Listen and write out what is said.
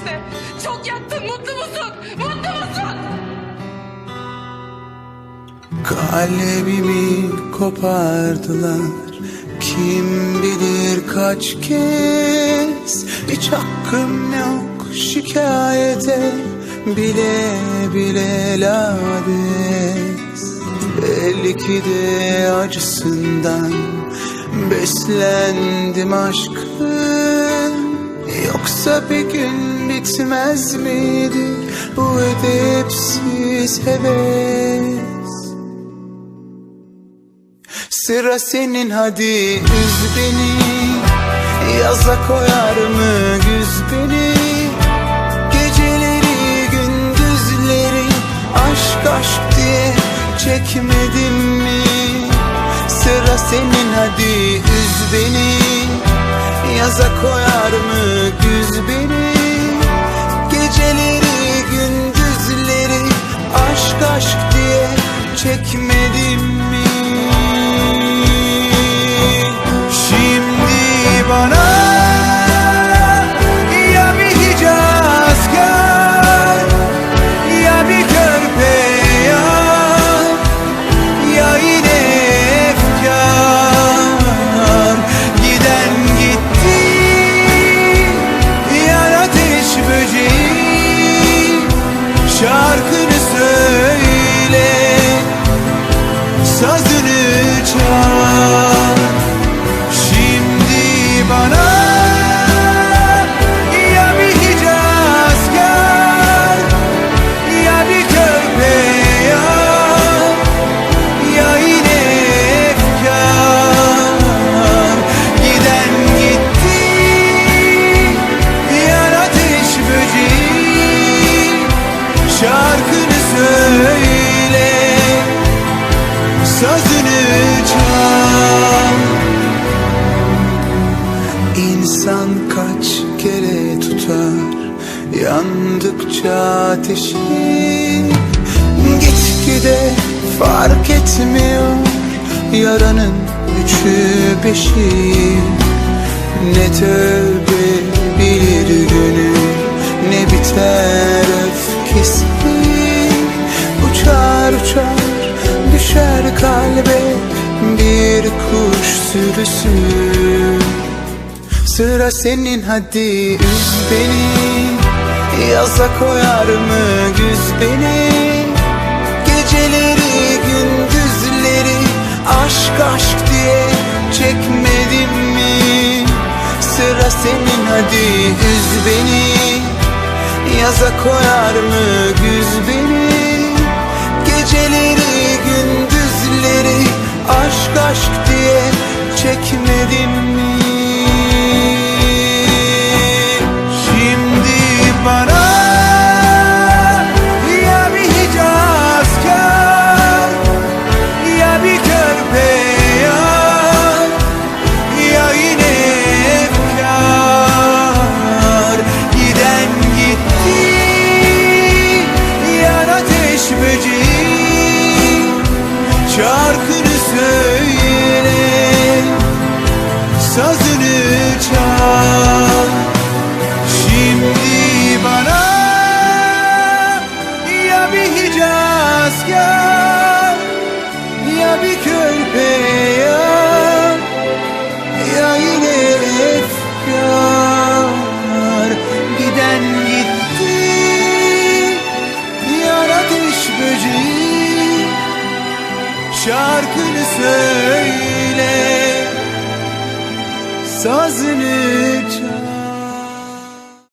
işte. Çok yaktın. Mutlu musun? Mutlu musun? Kalbimi kopardılar Kim bilir kaç kez Hiç hakkım yok şikayete Bile bile lades Belki de acısından Beslendim aşkın Yoksa bir gün bitmez miydi Bu edepsiz heves? Sıra senin hadi üz beni. Yaza koyar mı güz beni? Geceleri gündüzleri Aşk aşk diye çekmedim mi? Sıra senin hadi üz beni. Yaza koyar mı güz beni Geceleri sazını çal sazını çal. İnsan kaç kere tutar yandıkça ateşi? Gitgide fark etmiyor yaranın üçü beşi. Ne tövbe bilir günü ne biter öfkesi kalbe bir kuş sürüsü. Sıra senin hadi üz beni. Yaza koyar mı güz beni? Geceleri gündüzleri Aşk aşk diye çekmedim mi? Sıra senin hadi üz beni. Yaza koyar mı güz şarkını söyle. Sazını çal